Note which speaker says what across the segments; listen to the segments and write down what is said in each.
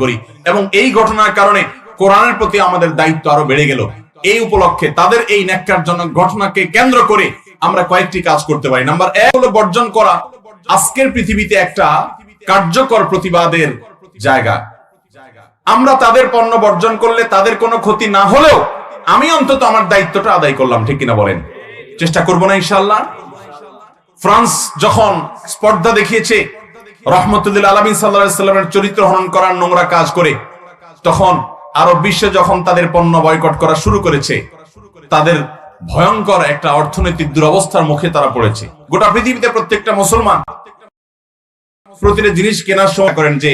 Speaker 1: করি। এবং এই ঘটনার কারণে কোরআনের প্রতি আমাদের দায়িত্ব আরও বেড়ে গেল। এই উপলক্ষে তাদের এই ন্যাক্কারজনক ঘটনাকে কেন্দ্র করে আমরা কয়েকটি কাজ করতে পারি। নাম্বার এক হলো বর্জন করা। আজকের পৃথিবীতে একটা কার্যকর প্রতিবাদের জায়গা। আমরা তাদের পণ্য বর্জন করলে তাদের কোনো ক্ষতি না হলেও আমি অন্তত আমার দায়িত্বটা আদায় করলাম, ঠিক কিনা বলেন? চেষ্টা করব না ইনশাল্লাহ ফ্রান্স যখন স্পর্ধা দেখিয়েছে রহমতুল্লাহ আলমী সাল্লামের চরিত্র হনন করার নোংরা কাজ করে, তখন আরব বিশ্বে যখন তাদের পণ্য বয়কট করা শুরু করেছে, তাদের ভয়ঙ্কর একটা অর্থনৈতিক দুরবস্থার মুখে তারা পড়েছে। গোটা পৃথিবীতে প্রত্যেকটা মুসলমান প্রতিটা জিনিস কেনার সময় করেন যে,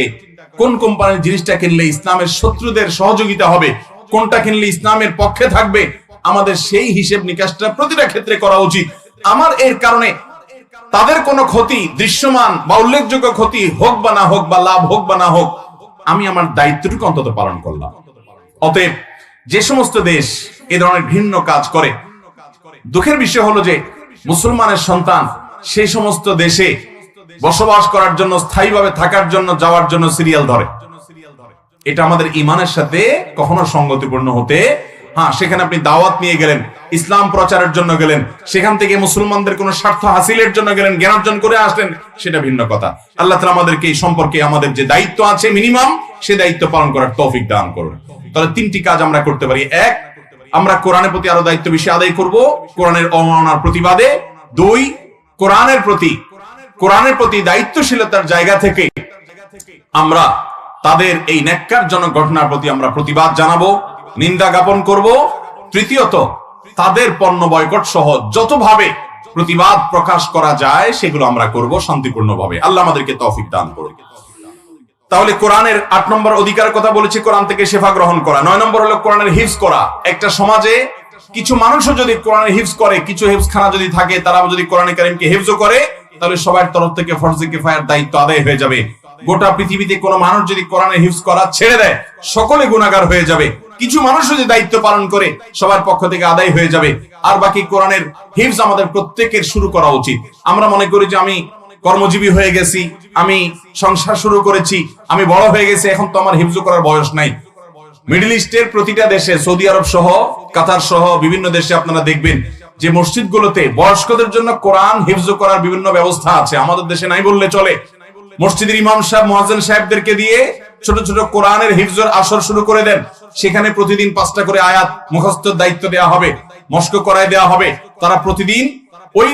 Speaker 1: কোন কোম্পানির জিনিসটা কিনলে ইসলামের শত্রুদের সহযোগিতা হবে, কোনটা কিনলে ইসলামের পক্ষে থাকবে, আমাদের সেই হিসেব নিকাশটা প্রতিটা ক্ষেত্রে করা উচিত। আমার এর কারণে তাদের কোনো ক্ষতি দৃশ্যমান বা উল্লেখযোগ্য ক্ষতি হোক বা না হোক বা লাভ হোক বা না হোক, আমি আমার দায়িত্বটুকু অন্তত পালন করলাম। অতএব যে সমস্ত দেশ এ ধরনের ঘৃণ্য কাজ করে, দুঃখের বিষয় হলো যে মুসলমানের সন্তান সেই সমস্ত দেশে বসবাস করার জন্য, স্থায়ীভাবে থাকার জন্য, যাওয়ার জন্য সিরিয়াল ধরে। এটা আমাদের ইমানের সাথে কখনো সঙ্গতিপূর্ণ হতে হ্যাঁ সেখানে আপনি দাওয়াত নিয়ে গেলেন, ইসলাম প্রচারের জন্য গেলেন, সেখান থেকে মুসলমানদের কোন স্বার্থ হাসিলের জন্য গেলেন জ্ঞানার্জন করে আসলেন, সেটা ভিন্ন কথা। আল্লাহ তালা আমাদেরকে এই সম্পর্কে আমাদের যে দায়িত্ব আছে মিনিমাম সে দায়িত্ব পালন করার তৌফিক দান করুন। তাহলে তিনটি কাজ আমরা করতে পারি। এক, আমরা কোরআনের প্রতি আরও দায়িত্ব বেশি আদায় করব, কোরআনের অমানার প্রতিবাদে। দুই, কোরআনের প্রতি কোরআনের প্রতি দায়িত্বশীলতার জায়গা থেকে আমরা তাদের এই ন্যাক্কারজনক ঘটনার প্রতি আমরা প্রতিবাদ জানাব। নিন্দা জ্ঞাপন করব। তৃতীয়ত, তাদের পণ্য বয়কট সহ যতভাবে প্রতিবাদ প্রকাশ করা যায়, সেগুলো আমরা করব শান্তিপূর্ণভাবে। আল্লাহ আমাদেরকে তৌফিক দান করুন। তাহলে কোরআনের আট নম্বর অধিকার কথা বলেছি, কোরআন থেকে শেফা গ্রহণ করা। নয় নম্বর হলো কোরআনের হিফজ করা। একটা সমাজে কিছু মানুষও যদি কোরআনের হিফজ করে, কিছু হিফজ খানা যদি থাকে, তারা যদি কোরআন কারিমকে হিফজ করে, তাহলে সবার তরফ থেকে ফরজে কিফায়ার দায়িত্ব আদায় হয়ে যাবে। গোটা পৃথিবীতে কোনো মানুষ যদি কোরআনের হিফজ করা ছেড়ে দেয়, সকলে গুণাগার হয়ে যাবে। কিছু মানুষ যদি দায়িত্ব পালন করে, সবার পক্ষ থেকে আদায় হয়ে যাবে। আর বাকি কোরআনের হিফজ আমাদের প্রত্যেকের শুরু করা উচিত। আমরা মনে করি যে আমি কর্মজীবী হয়ে গেছি, আমি সংসার শুরু করেছি, আমি বড় হয়ে গেছি, এখন তো আমার হিফজ করার বয়স নাই। মিডল ইস্টের প্রতিটা দেশে, সৌদি আরব সহ, কাতার সহ, বিভিন্ন দেশে আপনারা দেখবেন যে মসজিদগুলোতে বয়স্কদের জন্য কোরআন হিফজ করার বিভিন্ন ব্যবস্থা আছে। আমাদের দেশে নাই বললে চলে। মসজিদের ইমাম সাহেব মহাজেন সাহেবদেরকে দিয়ে ছোট ছোট কোরআনের হিফজর আসর শুরু করে দেন। সেখানে প্রতিদিন পাঁচটা করে আয়াত মুখস্থ দায়িত্ব দেওয়া হবে, মস্ক করায় দেওয়া হবে। তারা প্রতিদিন ওই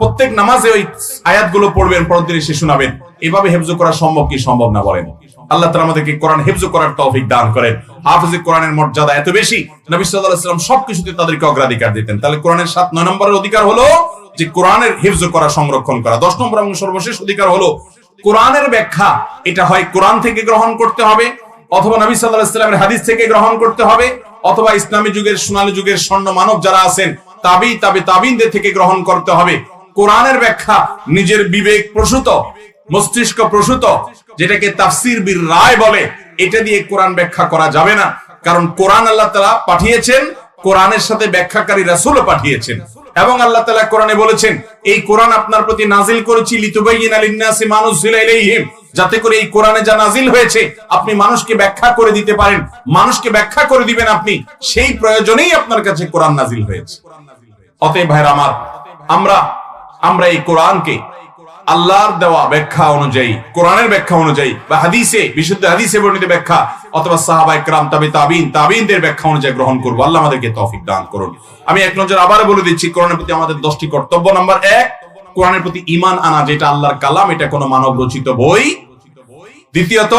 Speaker 1: প্রত্যেক নামাজে ওই আয়াতগুলো পড়বেন, পরের দিন এসে শোনাবেন। এভাবে হেফজ করা সম্ভব কি সম্ভব না বলেন? আল্লাহ তালা আমাদেরকে কোরআন হেফজ করার তৌফিক দান করেন। হাফিজ কোরআনের মর্যাদা এত বেশি, নবী সাল্লাল্লাহু সাল্লাম সবকিছুতে তাদেরকে অগ্রাধিকার দিতেন। তাহলে কোরআনের সাত, নয় নম্বরের অধিকার হলো যে কোরআনের হেফজ করা, সংরক্ষণ করা। দশ নম্বর এবং সর্বশেষ অধিকার হলো কোরআনের ব্যাখ্যা, এটা হয় কোরআন থেকে গ্রহণ করতে হবে, অথবা নবী সাল্লামের হাদিস থেকে গ্রহণ করতে হবে, অথবা ইসলামী যুগের, সোনালী যুগের স্বর্ণ মানব যারা আছেন, তাবি, তাবে তাবিনদের থেকে গ্রহণ করতে হবে। কোরআনের ব্যাখ্যা নিজের বিবেক প্রসূত, মস্তিষ্ক প্রসূত, যেটাকে তাফসির বীর রায় বলে, এটা দিয়ে কোরআন ব্যাখ্যা করা যাবে না। কারণ কোরআন আল্লাহ তালা পাঠিয়েছেন কোরআনের সাথে ব্যাখ্যাকারী রাসুলও পাঠিয়েছেন। এবং আল্লাহ তালা কোরআনে বলেছেন, এই কোরআন আপনার প্রতি নাজিল করেছি আলিন্নাসি মানুযিলা যাতে করে এই কোরআনে যা নাজিল হয়েছে, আপনি মানুষকে ব্যাখ্যা করে দিতে পারেন। মানুষকে ব্যাখ্যা করে দিবেন আপনি, সেই প্রয়োজনেই আপনার কাছে কোরআন নাজিল হয়েছে। অতএব ভাইরা আমার, আমরা আমরা এই কোরআনকে আল্লাহর দেওয়া ব্যাখ্যা অনুযায়ী, কোরআনের ব্যাখ্যা অনুযায়ী, বা হাদিসে, বিশুদ্ধ হাদিসে বর্ণিত ব্যাখ্যা, অথবা সাহাবা ইকরাম তবে তাবিন, তাবিনদের ব্যাখ্যা অনুযায়ী গ্রহণ করব। আল্লাহ আমাদেরকে তৌফিক দান করুন। আমি এক নজর আবার বলে দিচ্ছি, কোরআনের প্রতি আমাদের দশটি কর্তব্য। নাম্বার এক, কোরআনের প্রতি ইমান আনা, যেটা আল্লাহর কালাম, এটা কোনো মানব রচিত বই। দ্বিতীয়ত,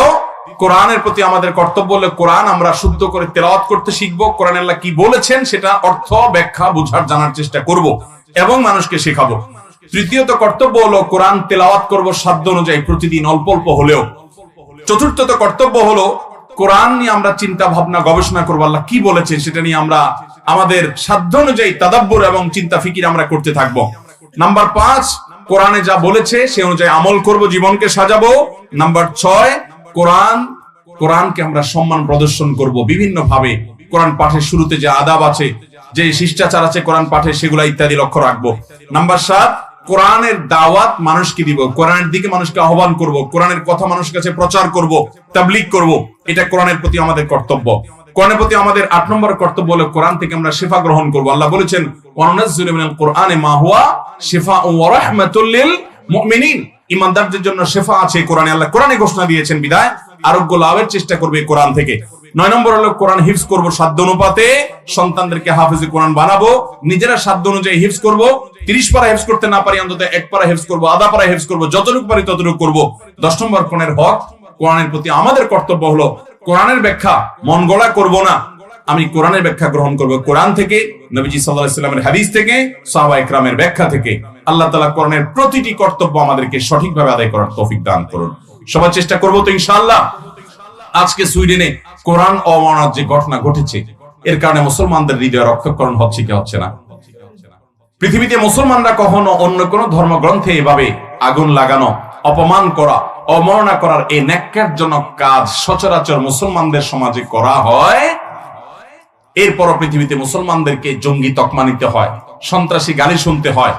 Speaker 1: কোরআনের প্রতি আমাদের কর্তব্য হলো কোরআন আমরা শুদ্ধ করে তেলাওয়াত করতে শিখব। কোরআন আল্লাহ কি বলেছেন, সেটা অর্থ, ব্যাখ্যা, বোঝার, জানার চেষ্টা করব এবং মানুষকে শেখাবো। তৃতীয়ত কর্তব্য হলো কোরআন তেলাওয়াত করব সাধ্য অনুযায়ী, প্রতিদিন অল্প অল্প হলেও। চতুর্থত কর্তব্য হলো কোরআন নিয়ে আমরা চিন্তা ভাবনা গবেষণা করব, আল্লাহ কি বলেছেন সেটা নিয়ে আমরা আমাদের সাধ্য অনুযায়ী তাদাব্বর এবং চিন্তা ফিকির আমরা করতে থাকব। নাম্বার পাঁচ, কোরআনে যা বলেছে সে অনুযায়ী আমল করব, জীবনকে সাজাবো। নাম্বার ছয়, কোরআন, কোরআনকে আমরা সম্মান প্রদর্শন করব বিভিন্ন ভাবে কোরআন পাঠের শুরুতে যে আদাব আছে, যে শিষ্টাচার আছে কোরআন পাঠে সেগুলা ইত্যাদি লক্ষ্য রাখব। নাম্বার সাত কোরআনের দাওয়াত মানুষকে দিব, কোরআনের দিকে মানুষকে আহ্বান করব, কোরআনের কথা মানুষের কাছে প্রচার করব তাবলিক করব, এটা কোরআনের প্রতি আমাদের কর্তব্য। কোরআনের প্রতি আমাদের আট নম্বর কর্তব্য হলো কোরআন থেকে আমরা শিফা গ্রহণ করব। আল্লাহ বলেছেন, ওয়ানুনাজ্জিলু মিনাল কোরআনে মা হুয়া শিফাউন ওয়া রাহমাতুল লিল মুমিনিন। ইমানদারদের জন্য শেফা আছে কোরআনে। আল্লাহ কোরআনে ঘোষণা দিয়েছেন বিদায়, আরোগ্য লাভের চেষ্টা করবে কোরআন থেকে। নয় নম্বর হলো কোরআন হিফজ করব সাধ্য অনুপাতে, সন্তানদেরকে হাফেজে কোরআন বানাবো, নিজেরা সাধ্য অনুযায়ী হিফজ করব, তিরিশ পারা হেফজ করতে না পারি, অন্তত এক পারা হেফজ করব, আধা পারা হেফজ করব, যতটুকু পারি ততটুকু করব। দশ নম্বর কোরআনের হক, কোরআনের প্রতি আমাদের কর্তব্য হলো কোরআনের ব্যাখ্যা, মন গড়া করব না। আমি কোরআনের ব্যাখ্যা গ্রহণ করব কোরআন থেকে, নবীজি সাল্লামের হাদিস থেকে, সাহাবা ইকরামের ব্যাখ্যা থেকে। আল্লাহ তালা কোরআনের প্রতিটি কর্তব্য আমাদেরকে সঠিকভাবে আদায় করার তৌফিক দান করুন। সবার চেষ্টা করব তো ইনশাআল্লাহ। আজকে সুইডেনে কোরআন অমানার যে ঘটনা ঘটেছে, এর কারণে মুসলমানদের হৃদয় রক্ষকরণ হচ্ছে কি হচ্ছে না? পৃথিবীতে মুসলমানরা কখনো অন্য কোন ধর্মগ্রন্থে এভাবে আগুন লাগানো, অপমান করা অমরণা করার এই ন্যাক্কারজনক কাজ সচরাচর মুসলমানদের সমাজে করা হয়। এরপর পৃথিবীতে মুসলমানদেরকে জঙ্গি তকমা নিতে হয়, সন্ত্রাসী গালি শুনতে হয়।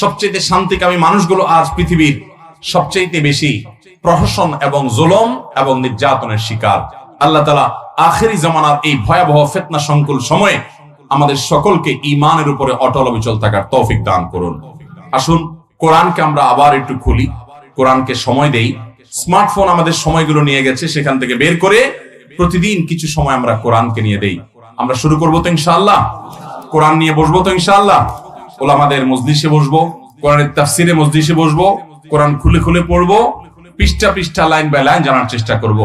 Speaker 1: সবচেয়ে শান্তিকামী মানুষগুলো আজ পৃথিবীর সবচেয়ে বেশি প্রহসন এবং জুলম এবং নির্যাতনের শিকার। আল্লাহ তালা আখেরি জামানার এই ভয়াবহ ফেতনা সংকুল সময়ে আমাদের সকলকে ইমানের উপরে অটল অবিচল থাকার তৌফিক দান করুন। আসুন, কোরআনকে আমরা আবার একটু খুলি। কোরআনকে সময় দেই। স্মার্টফোন আমাদের সময়গুলো নিয়ে গেছে, সেখান থেকে বের করে প্রতিদিন কিছু সময় আমরা কোরআনকে নিয়ে দেই। আমরা শুরু করব তো ইনশাআল্লাহ? কোরআন নিয়ে বসবো তো ইনশাআল্লাহ? ওলামাদের মজলিসে বসবো, কোরআনের তাফসিরে মজলিসে বসবো, কোরআন খুলে খুলে পড়ব পৃষ্ঠা পৃষ্ঠা, লাইন বাই লাইন জানার চেষ্টা করব।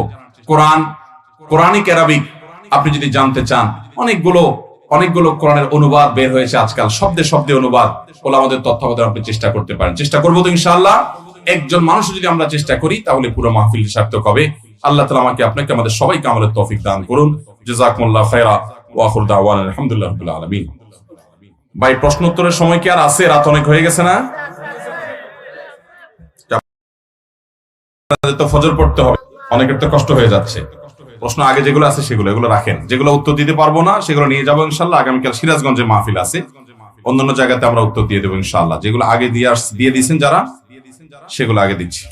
Speaker 1: কোরআন কোরআনিক অ্যারাবিক আপনি যদি জানতে চান, অনেকগুলো অনেকগুলো কোরআনের অনুবাদ বের হয়েছে আজকাল, শব্দে শব্দে অনুবাদ, ওলামাদের তত্ত্বাবধান আপনি চেষ্টা করতে পারেন। চেষ্টা করব তো ইনশাআল্লাহ, একজন মানুষ যদি আমরা চেষ্টা করি, তাহলে পুরো মাহফিল সার্থক হবে। আল্লাহ তালা আমাকে আপনাকে, আমাদের সবাইকে আমাদের তৌফিক দান করুন। জাজাকুল্লাহ খায়রা ওয়াখুর দাওয়ান আলহামদুলিল্লাহ আলামিন। ভাই, প্রশ্ন উত্তরের সময় কি আর আছে? রাত অনেক হয়ে গেছে না? তো ফজর পড়তে হবে। অনেকের তো কষ্ট হয়ে যাচ্ছে। প্রশ্ন আগে যেগুলো আছে সেগুলো, এগুলো রাখেন। যেগুলো উত্তর দিতে পারব না, সেগুলো নিয়ে যাব ইনশাল্লাহ। আগামীকাল সিরাজগঞ্জে মাহফিল আছে। অন্যান্য জায়গাতে আমরা উত্তর দিয়ে দেবো ইনশাল্লাহ। যেগুলো আগে দিয়ে দিয়ে দিয়েছেন যারা, সেগুলো আগে দিচ্ছি।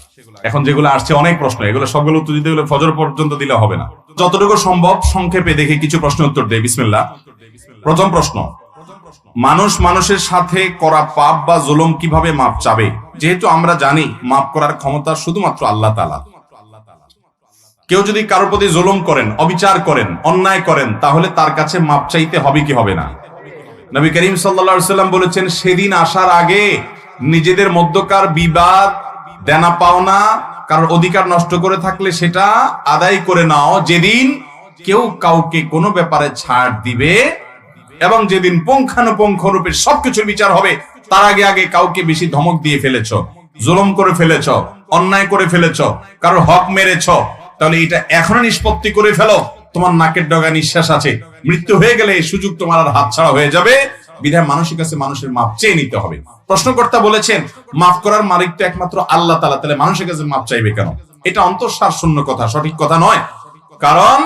Speaker 1: এখন যেগুলো আসছে অনেক প্রশ্ন, এগুলো সবগুলো উত্তর দিতে গেলে ফজর পর্যন্ত দিলে হবে না। যতটুকু সম্ভব সংক্ষেপে দেখে কিছু প্রশ্ন উত্তর দেয় বিসমিল্লাহ। প্রথম প্রশ্ন মানুষ মানুষের সাথে করা পাপ বা জুলুম কীভাবে মাপ চাবে? যেহেতু আমরা জানি মাপ করার ক্ষমতা শুধুমাত্র আল্লাহ তালা কেউ যদি কারোর প্রতি জুলুম করেন, অবিচার করেন, অন্যায় করেন, তাহলে তার কাছে মাপ চাইতে হবে কি হবে না? নবী করিম সাল্লাম বলেছেন, সেদিন আসার আগে নিজেদের মধ্যকার বিবাদ, দেনা পাওনা, কারোর অধিকার নষ্ট করে থাকলে সেটা আদায় করে নাও। যেদিন কেউ কাউকে কোনো ব্যাপারে ছাড় দিবে এবং যেদিন পুঙ্খানুপুঙ্খ রূপে সবকিছুর বিচার হবে, তার আগে আগে কাউকে বেশি ধমক দিয়ে ফেলেছ, জুলম করে ফেলেছ, অন্যায় করে ফেলেছ, কারোর হক মেরেছ, তাহলে এটা এখনও নিষ্পত্তি করে ফেলো। তোমার নাকের ডগা নিঃশ্বাস আছে, মৃত্যু হয়ে গেলে এই সুযোগ তোমার আর হাত ছাড়া হয়ে যাবে। বিধায় মানুষের কাছে মানুষের মাপ চেয়ে নিতে হবে। প্রশ্নকর্তা বলেছেন, মাফ করার মালিক তো একমাত্র আল্লাহ তালা তাহলে মানুষের কাছে মাপ চাইবে কেন? এটা অন্তঃসার শূন্য কথা, সঠিক কথা নয়। কারণ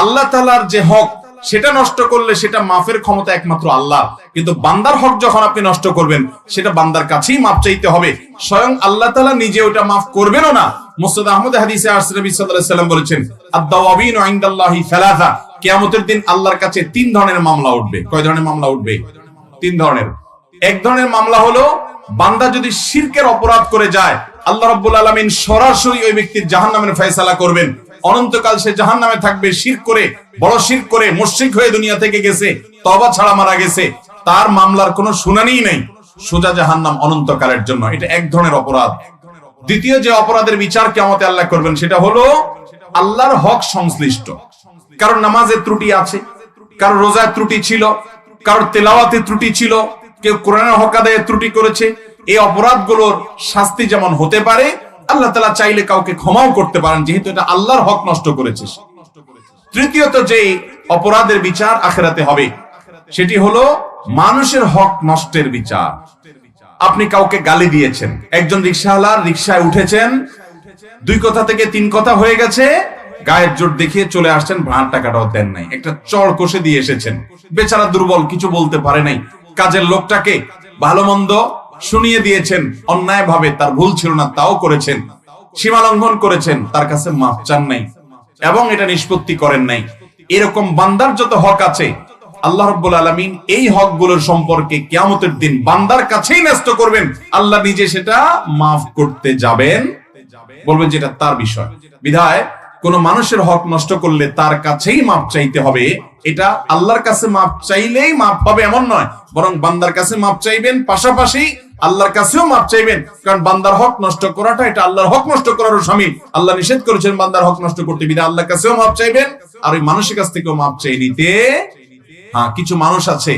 Speaker 1: আল্লাহ তালার যে হক সেটা নষ্ট করলে সেটা মাফের ক্ষমতা একমাত্র আল্লাহ। কিন্তু বান্দার হক যখন আপনি নষ্ট করবেন, সেটা বান্দার কাছেই মাপ চাইতে হবে। স্বয়ং আল্লাহ তালা নিজে ওটা মাফ করবেনও না। মুস্তাদ আহমদ হাদিসে আসনবী সাল্লাম বলেছেন, আদ-দাওয়াবিন ইনদাল্লাহি কিয়ামতের দিন আল্লাহর কাছে তিন ধরনের মামলা উঠবে। কয় ধরনের মামলা উঠবে? তিন ধরনের। এক ধরনের মামলা হলো, বান্দা যদি শিরকের অপরাধ করে যায়, আল্লাহ রাব্বুল আলামিন সরাসরি ওই ব্যক্তির জাহান্নামের ফয়সালা করবেন। অনন্তকাল সে জাহান নামে থাকবে, শির করে, বড় শির করে মুশরিক হয়ে দুনিয়া থেকে গেছে তবা ছাড়া মারা গেছে। তার মামলার কোনো শুনানি নেই। সোজা জাহান্নাম অনন্তকালের জন্য। এটা এক ধরনের অপরাধ। দ্বিতীয় যে অপরাধের বিচার কেমতে আল্লাহ করবেন, সেটা হলো আল্লাহর হক সংশ্লিষ্ট। কারণ নামাজের ত্রুটি আছে কারও রোজার ত্রুটি ছিল, কারোর তেলাওয়াতে ত্রুটি ছিল, কেউ কোরআনের হক আদায়ের ত্রুটি করেছে। এই অপরাধগুলোর শাস্তি যেমন হতে পারে আল্লাহ তালা চাইলে কাউকে ক্ষমাও করতে পারেন, যেহেতু এটা আল্লাহর হক নষ্ট করেছে। তৃতীয়ত যে অপরাধের বিচার আখেরাতে হবে, সেটি হলো মানুষের হক নষ্টের বিচার। আপনি কাউকে গালি দিয়েছেন, একজন রিক্সাওয়ালার রিক্সায় উঠেছেন, দুই কথা থেকে তিন কথা হয়ে গেছে, গায়ের জোর দেখিয়ে চলে আসছেন ভাঁড় টাকাটাও দেন নাই। একটা চড় কষে দিয়ে এসেছেন। বেচারা দুর্বল, কিছু বলতে পারে নাই। কাজের লোকটাকে ভালো মন্দ শুনিয়ে দিয়েছেন অন্যায় ভাবে তার ভুল ছিল না, তাও করেছেন। সীমা লঙ্ঘন করেছেন, তার কাছে মাপ চান নাই এবং এটা নিষ্পত্তি করেন নাই। এরকম বান্দার যত হক আছে, আল্লাহ রব্বুল আলমিন এই হকগুলোর সম্পর্কে কেয়ামতের দিন বান্দার কাছেই ন্যস্ত করবেন। আল্লাহ নিজে সেটা মাফ করতে যাবেন। বলবেন যেটা তার বিষয়। বিধায়, কোন মানুষের হক নষ্ট করলে তার কাছেই মাপ চাইতে হবে। এটা আল্লাহর কাছে মাপ চাইলেই মাপ পাবে এমন নয়, বরং বান্দার কাছে মাপ চাইবেন। পাশাপাশি আল্লাহর কাছেও মাপ চাইবেন, কারণ বান্দার হক নষ্ট করাটা, এটা আল্লাহর হক নষ্ট করারও সামিল। আল্লাহ নিষেধ করেছেন বান্দার হক নষ্ট করতে বিধা আল্লাহর কাছেও মাপ চাইবেন, আর ওই মানুষের কাছ থেকেও মাপ চাই নিতে। হ্যাঁ কিছু মানুষ আছে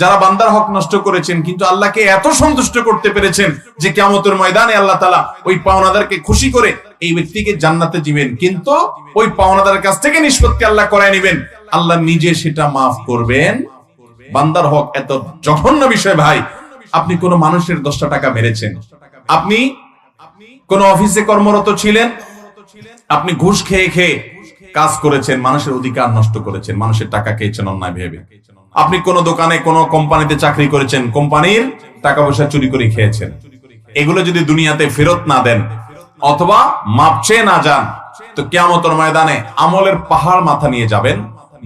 Speaker 1: যারা বান্দার হক নষ্ট করেছেন, কিন্তু আল্লাহকে এত সন্তুষ্ট করতে পেরেছেন যে কেমতের ময়দানে আল্লাহ তালা ওই পাওনাদারকে খুশি করে এই ব্যক্তিকে জান্নাতে দিবেন। কিন্তু ওই পাওনাদার কাছ থেকে নিষ্পত্তি আল্লাহ করায় নেবেন। আল্লাহ নিজে সেটা মাফ করবেন। বান্দার হক এত জঘন্য বিষয় ভাই। আপনি কোন মানুষের দশটা টাকা মেরেছেন। আপনি কোন অফিসে কর্মরত ছিলেন? আপনি ঘুষ খেয়ে খেয়ে কাজ করেছেন, মানুষের অধিকার নষ্ট করেছেন, মানুষের টাকা খেয়েছেন অন্যায় ভেবে। আপনি কোন দোকানে, কোন কোম্পানিতে চাকরি করেছেন, কোম্পানির টাকা পয়সা চুরি করে খেয়েছেন। এগুলো যদি দুনিয়াতে ফেরত না দেন, অথবা মাপ চেয়ে না যান, তো কেয়ামতর ময়দানে আমলের পাহাড় মাথা নিয়ে যাবেন।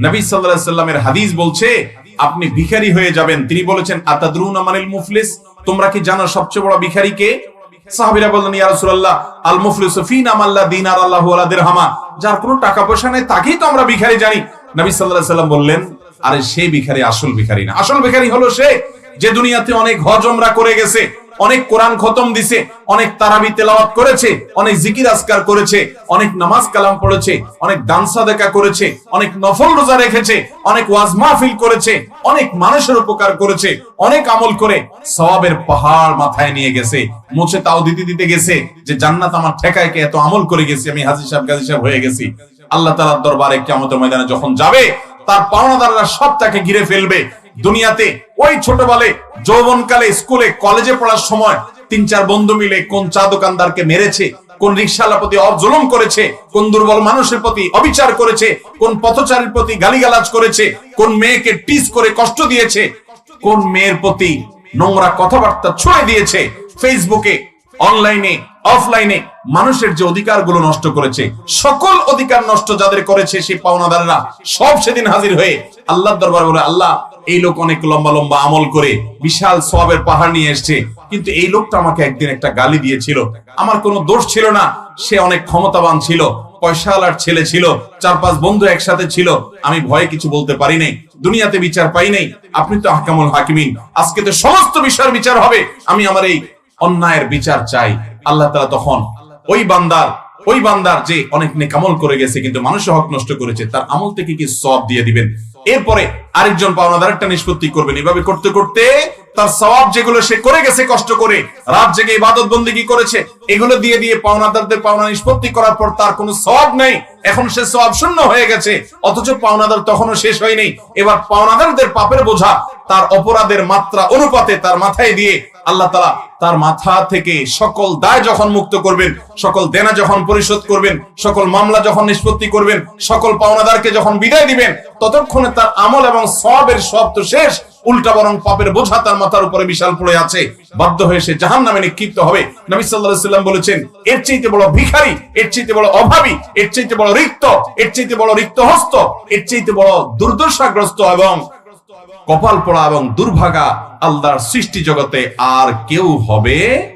Speaker 1: নবী সাল্লামের হাদিস বলছে আপনি ভিখারি হয়ে যাবেন। তিনি বলেছেন, আতাদরুন আমানিল মুফলিস? তোমরা কি জানো সবচেয়ে বড় ভিখারি কে? সাহাবীরা বললেন, ইয়া রাসূলুল্লাহ, আল মুফলিসু ফিনা মাল্লা দিনার আল্লাহু ওয়ালা দিরহামা। যার কোনো টাকা পয়সা নাই, তাকেই তো আমরা ভিখারি জানি। নবী সাল্লাল্লাহু আলাইহি সাল্লাম বললেন, আরে সেই ভিখারি আসল ভিখারি না। আসল ভিখারি হলো সে যে দুনিয়াতে অনেক হজমরা করে গেছে। অনেক কোরআন খতম দিছে, অনেক তারাবি তেলাওয়াত করেছে, অনেক জিকির আজকার করেছে, অনেক নামাজ কালাম পড়েছে, অনেক দান সাদেকা করেছে, অনেক নফল রোজা রেখেছে, অনেক ওয়াজ মাহফিল করেছে, অনেক মানুষের উপকার করেছে, অনেক আমল করে সওয়াবের পাহাড় মাথায় নিয়ে গেছে, মুছে তাও দিতে দিতে গেছে, যে জান্নাত আমার ঠেকায় কে এত আমল করে গেছি, আমি হাজির সাহেব, গাজী সাহেব হয়ে গেছি। আল্লাহ তাআলার দরবারে কিয়ামতের ময়দানে যখন যাবে, তার পাওনাদাররা সব তাকে ঘিরে ফেলবে দুনিয়াতে ওই ছোটবেলে যৌবনকালে স্কুলে, কলেজে পড়ার সময় তিন চার বন্ধু মিলে কোন চা দোকানদারকে মেরেছে, কোন রিক্সাওয়ালার প্রতি অজুলুম করেছে, কোন দুর্বল মানুষের প্রতি অবিচার করেছে, কোন পথচারীর প্রতি গালিগালাজ করেছে, কোন মেয়েকে টিস করে কষ্ট দিয়েছে, কোন মেয়ের প্রতি নোংরা কথাবার্তা ছুঁয়ে দিয়েছে, ফেসবুকে, অনলাইনে, অফলাইনে মানুষের যে অধিকারগুলো নষ্ট করেছে, সকল অধিকার নষ্ট যাদের করেছে সেই পাওনাদাররা সব সেদিন হাজির হয়ে আল্লাহ দরবার বলে, আল্লাহ এই লোক অনেক লম্বা লম্বা আমল করে বিশাল সবের পাহাড় নিয়ে এসছে। কিন্তু এই লোকটা আমাকে একদিন একটা গালি দিয়েছিল। আমার কোনো দোষ ছিল না। সে অনেক ক্ষমতাবান ছিল, পয়সাওয়ালার ছেলে ছিল চার পাঁচ বন্ধু একসাথে ছিল। আমি ভয়ে কিছু বলতে পারি নাই, দুনিয়াতে বিচার পাই নাই। আপনি তো হাকামুল হাকিমিন। আজকে তো সমস্ত বিষয়ের বিচার হবে। আমি আমার এই অন্যায়ের বিচার চাই। আল্লাহ তালা তখন ওই বান্দার ওই বান্দার যে অনেক নেকামল করে গেছে, কিন্তু মানুষের হক নষ্ট করেছে, তার আমল থেকে কি সব দিয়ে দিবেন? এরপরে আরেকজন পাওনাদার একটা নিষ্পত্তি করবেন। এভাবে করতে করতে তার সওয়াব যেগুলো সে করে গেছে কষ্ট করে, রাত জেগে ইবাদত বন্দিগি করেছে, এগুলো দিয়ে দিয়ে পাওনাদারদের পাওনা নিষ্পত্তি করার পর তার কোনো সওয়াব নেই। এখন সে সওয়াব শূন্য হয়ে গেছে, অথচ পাওনাদার তখনও শেষ হয়নি। এবার পাওনাদারদের পাপের বোঝা, তার অপরাধের মাত্রা অনুপাতে তার মাথায় দিয়ে আল্লাহ তালা তার মাথা থেকে সকল দায় যখন মুক্ত করবেন, সকল দেনা যখন পরিশোধ করবেন, সকল মামলা যখন নিষ্পত্তি করবেন, সকল পাওনাদারকে যখন বিদায় দিবেন, ততক্ষণে তার আমল এবং সবের সব তো শেষ। উল্টা বরং পাপের বোঝা তার মাথার উপরে বিশাল পড়ে আছে। বাধ্য হয়ে সে জাহান নামে নিক্ষিপ্ত হবে। নবী সাল্লাহ সাল্লাম বলেছেন, এর চাইতে বড় ভিখারি, এর চাইতে বড় অভাবী, এর চাইতে বড় রিক্ত, এর চাইতে বড় রিক্ত হস্ত এর চাইতে বড় দুর্দশাগ্রস্ত এবং কপাল পড়া এবং দুর্ভাগা আল্লাহর সৃষ্টি জগতে আর কেউ হবে?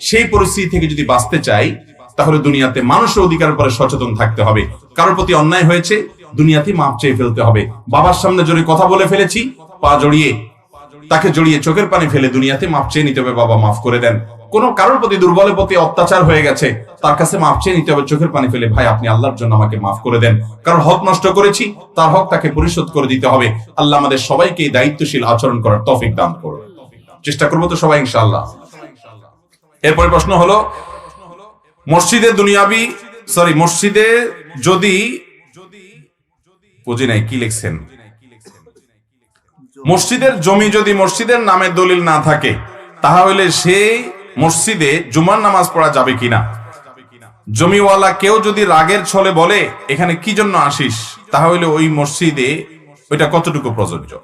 Speaker 1: সেই পরিস্থিতি থেকে যদি বাঁচতে চাই, তাহলে দুনিয়াতে মানুষের অধিকার পরে সচেতন থাকতে হবে। কারোর প্রতি অন্যায় হয়েছে দুনিয়াতে মাপ চেয়ে ফেলতে হবে। বাবার সামনে জোরে কথা বলে ফেলেছি, পা জড়িয়ে তাকে জড়িয়ে চোখের পানি ফেলে দুনিয়াতে মাপ চেয়ে নিতে হবে, বাবা, মাফ করে দেন। কোন কারোর প্রতি দুর্বলের প্রতি অত্যাচার হয়ে গেছে, তার কাছে মাপ চেয়ে নিতে হবে, চোখের পানি ফেলে, ভাই, আপনি আল্লাহর জন্য আমাকে মাফ করে দেন। কারণ হক নষ্ট করেছি, তার হক তাকে পরিশোধ করে দিতে হবে। আল্লাহ আমাদের সবাইকে এই দায়িত্বশীল আচরণ করার তফিক দান করুন। চেষ্টা করব তো সবাই, ইনশাআল্লাহ। এরপরে প্রশ্ন হলো, মসজিদে দুনিয়াবি সরি মসজিদে যদি, বুঝি নাই, কি লিখছেন? মসজিদের জমি যদি মসজিদের নামে দলিল না থাকে, তাহলে সেই মসজিদে জুমার নামাজ পড়া যাবে কিনা? জমিওয়ালা কেউ যদি রাগের ছলে বলে, এখানে কি জন্য আসিস? তাহলে ওই মসজিদে ওইটা কতটুকু প্রযোজ্য?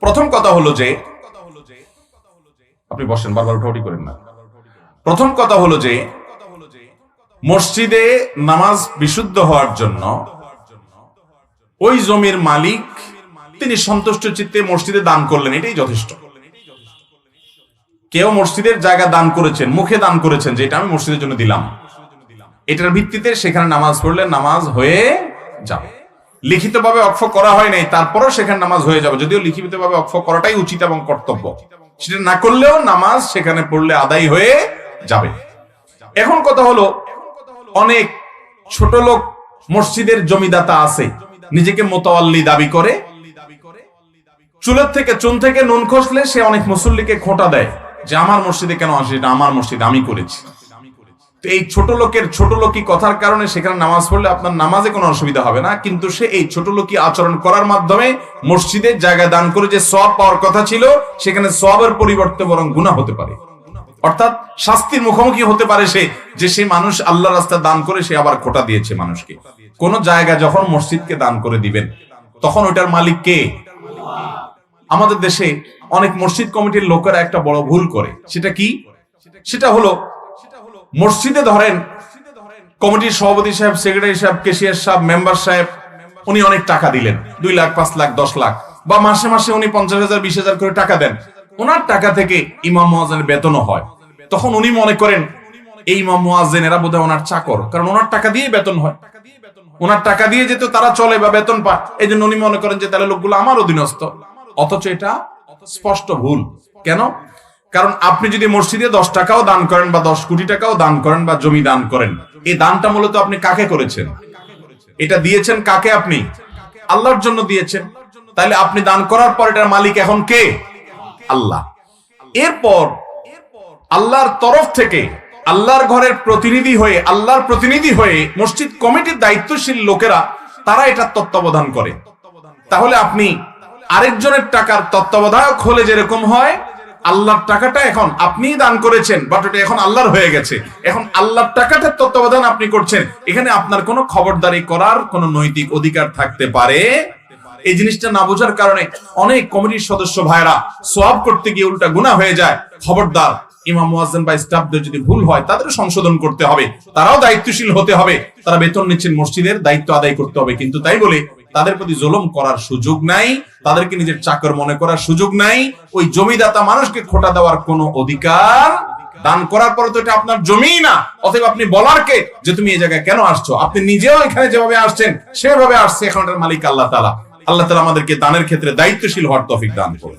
Speaker 1: প্রথম কথা হলো যে, আপনি বসেন, বারবার উঠাউটি করেন না। প্রথম কথা হলো যে, মসজিদে নামাজ বিশুদ্ধ হওয়ার জন্য ওই জমির মালিক তিনি সন্তুষ্ট চিত্তে মসজিদে দান করলেন, এটাই যথেষ্ট। কেউ মসজিদের জায়গা দান করেছেন, মুখে দান করেছেন যে এটা আমি মসজিদের জন্য দিলাম। এটার ভিত্তিতে সেখানে নামাজ পড়লে নামাজ হয়ে যাবে। লিখিতভাবে অক্ষ করা হয় নাই, তারপরও সেখানে নামাজ হয়ে যাবে। যদিও লিখিতভাবে অক্ষ করাটাই উচিত এবং কর্তব্য। সেটা না করলেও নামাজ সেখানে পড়লে আদায় হয়ে যাবে। এখন কথা হলো, অনেক ছোট লোক মসজিদের জমিদাতা আছে, নিজেকে মোতাল্লি দাবি করে চুলের থেকে চুন থেকে নুন খসলে সে অনেক মুসল্লিকে খোঁটা দেয় যে আমার মসজিদে কেন আসে এটা আমার মসজিদ, আমি করেছি। তো এই ছোট লোকের, ছোট লোকই কথার কারণে সেখানে নামাজ পড়লে আপনার নামাজে কোনো অসুবিধা হবে না, কিন্তু সে এই ছোট লোকই আচরণ করার মাধ্যমে মসজিদের জায়গা দান করে যে সব পাওয়ার কথা ছিল, সেখানে সবের পরিবর্তে বরং গুণা হতে পারে। অর্থাৎ শাস্তির মুখোমুখি হতে পারে সে, যে সে মানুষ আল্লাহ রাস্তা দান করে সে আবার খোটা দিয়েছে মানুষকে। কোন জায়গা যখন মসজিদকে দান করে দিবেন, তখন ওইটার মালিক কে? আমাদের দেশে অনেক মসজিদ কমিটির লোকেরা একটা বড় ভুল করে। সেটা কি? সেটা হলো মসজিদে ধরেন কমিটির সভাপতি সাহেব, সেক্রেটারি সাহেব, কেশিয়ার সাহেব, মেম্বার সাহেব, উনি অনেক টাকা দিলেন। দুই লাখ, পাঁচ লাখ, দশ লাখ। বা মাসে মাসে উনি পঞ্চাশ হাজার, বিশ হাজার করে টাকা দেন। ওনার টাকা থেকে ইমাম মহাজনের বেতনও হয়। তখন উনি মনে করেন, এই ইমাম মহাজেন এরা বোধহয় ওনার চাকর। কারণ ওনার টাকা দিয়ে বেতন হয়। ওনার টাকা দিয়ে যেহেতু তারা চলে বা বেতন পায় এই জন্য উনি মনে করেন যে তাহলে লোকগুলো আমার অধীনস্থ। অথচ এটা স্পষ্ট ভুল। কেন? কারণ আপনি যদি মসজিদে দশ টাকাও দান করেন বা দশ কোটি টাকাও দান করেন বা জমি দান করেন, এই দানটা মূলত আপনি কাকে করেছেন? এটা দিয়েছেন কাকে আপনি? আল্লাহর জন্য দিয়েছেন। তাহলে আপনি দান করার পর এটার মালিক এখন কে? আল্লাহ। এরপর আল্লাহর তরফ থেকে আল্লাহর ঘরের প্রতিনিধি হয়ে, আল্লাহর প্রতিনিধি হয়ে মসজিদ কমিটির দায়িত্বশীল লোকেরা, তারা এটা তত্ত্বাবধান করে। তাহলে আপনি আরেকজনের টাকার তত্ত্বাবধায়ক হলে যেরকম হয়, আল্লাহর টাকাটা এখন আপনিই দান করেছেন বাট ওটা এখন আল্লাহর হয়ে গেছে। এখন আল্লাহর টাকাটার তত্ত্বাবধান আপনি করছেন। এখানে আপনার কোনো খবরদারি করার কোনো নৈতিক অধিকার থাকতে পারে। এই জিনিসটা না বোঝার কারণে অনেক কমিটির সদস্য ভাইরা সোয়াব করতে গিয়ে উল্টা গুণা হয়ে যায়। খবরদার, ইমাম, মুয়াজ্জিন বা স্টাফদের যদি ভুল হয় তাদের সংশোধন করতে হবে। তারাও দায়িত্বশীল হতে হবে। তারা বেতন নিচ্ছেন মসজিদের, দায়িত্ব আদায় করতে হবে। কিন্তু তাই বলে তাদের প্রতি জুলুম করার সুযোগ নাই, তাদেরকে নিজের চাকর মনে করার সুযোগ নাই, ওই জমিদাতা মানুষকে খোটা দেওয়ার কোনো অধিকার দান করার পরে তো এটা আপনার জমি না। অতএব আপনি বলার কে? যে তুমি এই জায়গায় কেন আসছো? আপনি নিজেও এখানে যেভাবে আসছেন, সেভাবে আসছে এখন মালিক আল্লাহ তালা আল্লাহ তালা আমাদেরকে দানের ক্ষেত্রে দায়িত্বশীল হওয়ার তফিক দান করুন।